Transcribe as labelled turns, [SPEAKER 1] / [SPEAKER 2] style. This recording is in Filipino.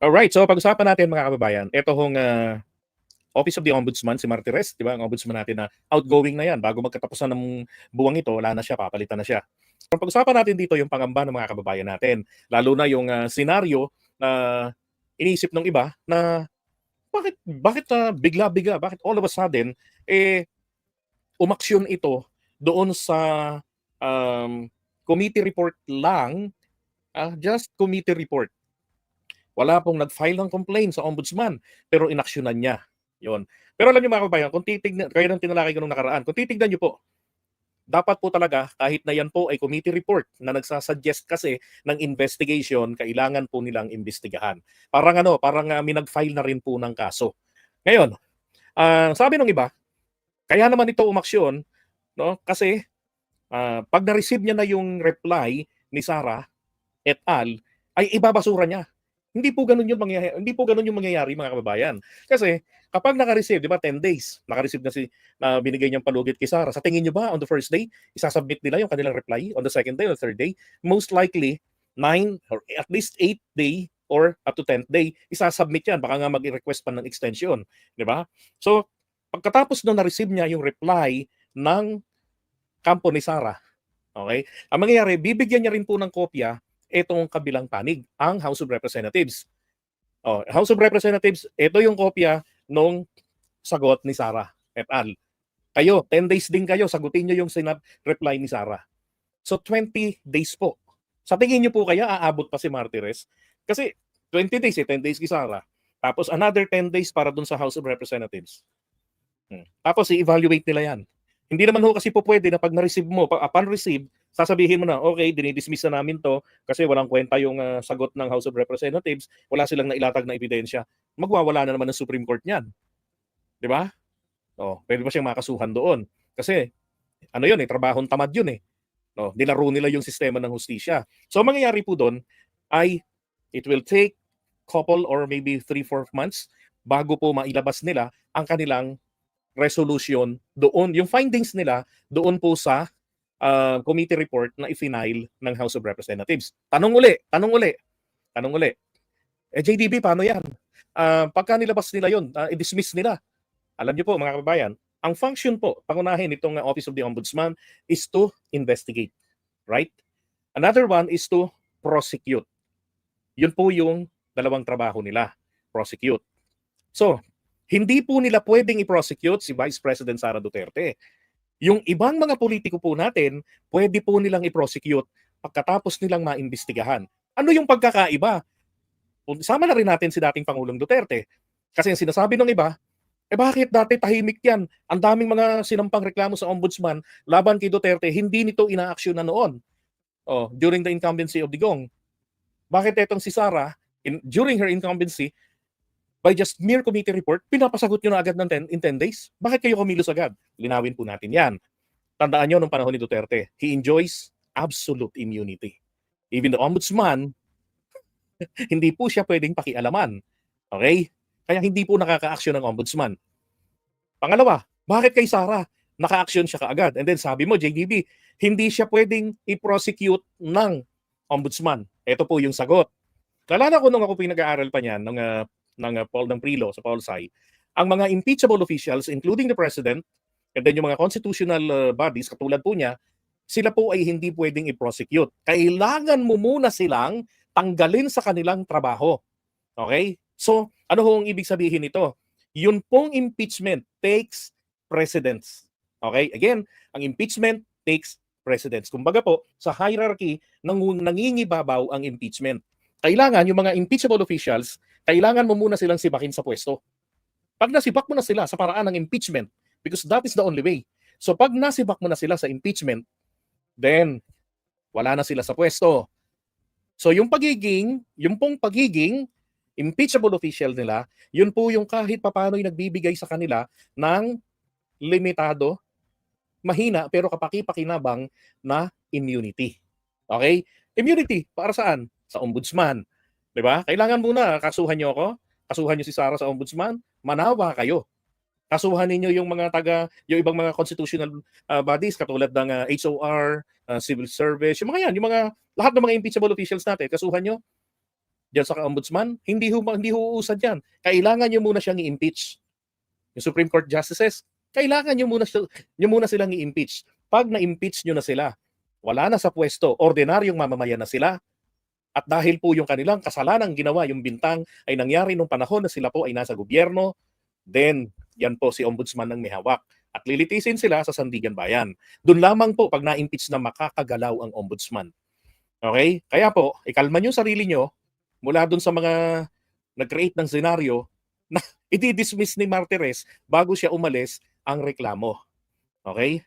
[SPEAKER 1] Alright, so pag-usapan natin mga kababayan, ito hong ah, Office of the Ombudsman, si Martires, di ba? Ang ombudsman natin na outgoing na yan. Bago magkatapusan ng buwang ito, wala na siya, papalitan na siya. So, pag-usapan natin dito yung pangamba ng mga kababayan natin. Lalo na yung ah, senaryo na iniisip ng iba na bakit bakit ah, bigla-bigla, bakit all of a sudden eh umaksyon ito doon sa um, committee report lang, ah, just committee report. Wala pong nag-file ng complaint sa ombudsman, pero inaksyonan niya. Yon. Pero alam niyo mga kababayan, kung titignan, kaya nang tinalakay ko nung nakaraan, kung titignan niyo po, dapat po talaga, kahit na yan po ay committee report na nagsasuggest kasi ng investigation, kailangan po nilang imbestigahan. Parang ano, parang uh, may nag-file na rin po ng kaso. Ngayon, ah, sabi ng iba, kaya naman ito umaksyon, no? Kasi ah, pag na-receive niya na yung reply ni Sarah et al, ay ibabasura niya. Hindi po ganun yung mangyayari, hindi po ganun yung mangyayari mga kababayan. Kasi kapag naka-receive, 'di ba, 10 days, naka-receive na si na binigay niyang palugit kay Sarah. Sa tingin niyo ba on the first day, isasubmit nila yung kanilang reply on the second day or third day? Most likely 9 or at least 8 day or up to 10th day, isasubmit yan. Baka nga mag-request pa ng extension. Di ba? So, pagkatapos nung na-receive niya yung reply ng kampo ni Sarah, okay, ang mangyayari, bibigyan niya rin po ng kopya itong kabilang panig, ang House of Representatives. Oh, House of Representatives, ito yung kopya nung sagot ni Sarah et al. Kayo, 10 days din kayo, sagutin niyo yung sinab reply ni Sarah. So 20 days po. Sa tingin niyo po kaya aabot pa si Martires? Kasi 20 days, eh, 10 days kay Sarah. Tapos another 10 days para dun sa House of Representatives. Hmm. Tapos i-evaluate nila yan. Hindi naman ho kasi po pwede na pag na-receive mo, pa- upon receive, sasabihin mo na, okay, dinidismiss na namin to kasi walang kwenta yung ah, sagot ng House of Representatives, wala silang nailatag na ebidensya. Magwawala na naman ng Supreme Court niyan. Di ba? Oh, pwede ba siyang makasuhan doon? Kasi, ano yun eh, trabahong tamad yun eh. No, nilaro nila yung sistema ng hustisya. So, ang mangyayari po doon ay it will take couple or maybe 3-4 months bago po mailabas nila ang kanilang resolution doon, yung findings nila doon po sa uh, committee report na i-final ng House of Representatives. Tanong uli, tanong uli, tanong uli. Eh JDB, paano yan? Uh, pagka nilabas nila yun, uh, i-dismiss nila. Alam niyo po mga kababayan, ang function po, pangunahin itong Office of the Ombudsman is to investigate. Right? Another one is to prosecute. Yun po yung dalawang trabaho nila, prosecute. So, hindi po nila pwedeng i-prosecute si Vice President Sara Duterte. Yung ibang mga politiko po natin, pwede po nilang i-prosecute pagkatapos nilang maimbestigahan. Ano yung pagkakaiba? Sama na rin natin si dating Pangulong Duterte. Kasi yung sinasabi ng iba, eh bakit dati tahimik yan? Ang daming mga sinampang reklamo sa ombudsman laban kay Duterte, hindi nito inaaksyon na noon. Oh, during the incumbency of Digong. Bakit etong si Sara, in, during her incumbency, by just mere committee report, pinapasagot nyo na agad ng 10, in 10 days? Bakit kayo kumilos agad? Linawin po natin yan. Tandaan nyo nung panahon ni Duterte, he enjoys absolute immunity. Even the ombudsman, hindi po siya pwedeng pakialaman. Okay? Kaya hindi po nakaka-action ng ombudsman. Pangalawa, bakit kay Sara naka-action siya kaagad? And then sabi mo, JDB, hindi siya pwedeng i-prosecute ng ombudsman. Ito po yung sagot. Kalala ko nung ako pinag-aaral pa niyan, ng uh, ng uh, Paul ng Prilo sa Paul Sai, ang mga impeachable officials including the president and then yung mga constitutional uh, bodies katulad po niya, sila po ay hindi pwedeng i-prosecute. Kailangan mo muna silang tanggalin sa kanilang trabaho. Okay? So, ano hong ibig sabihin nito? Yun pong impeachment takes precedence. Okay? Again, ang impeachment takes precedence. Kumbaga po, sa hierarchy, nang nangingibabaw ang impeachment. Kailangan yung mga impeachable officials kailangan mo muna silang sibakin sa pwesto. Pag nasibak mo na sila sa paraan ng impeachment, because that is the only way. So pag nasibak mo na sila sa impeachment, then wala na sila sa pwesto. So yung pagiging, yung pong pagiging impeachable official nila, yun po yung kahit papano'y nagbibigay sa kanila ng limitado, mahina pero kapaki-pakinabang na immunity. Okay? Immunity para saan? Sa ombudsman, 'Di ba? Kailangan muna kasuhan niyo ako, kasuhan niyo si Sara sa ombudsman, manawa kayo. Kasuhan ninyo yung mga taga, yung ibang mga constitutional uh, bodies katulad ng uh, HOR, uh, civil service, yung mga yan, yung mga lahat ng mga impeachable officials natin, kasuhan niyo. diyan sa ombudsman, hindi ho hindi ho uusad 'yan. Kailangan niyo muna siyang i-impeach. Yung Supreme Court justices, kailangan niyo muna niyo muna silang i-impeach. Pag na-impeach niyo na sila, wala na sa pwesto, ordinaryong mamamayan na sila. At dahil po yung kanilang kasalanang ginawa, yung bintang ay nangyari nung panahon na sila po ay nasa gobyerno, then yan po si ombudsman ng may hawak. At lilitisin sila sa Sandigan Bayan. Doon lamang po pag na-impeach na makakagalaw ang ombudsman. Okay? Kaya po, ikalma niyo sarili niyo mula doon sa mga nag-create ng senaryo na i-dismiss ni Martires bago siya umalis ang reklamo. Okay?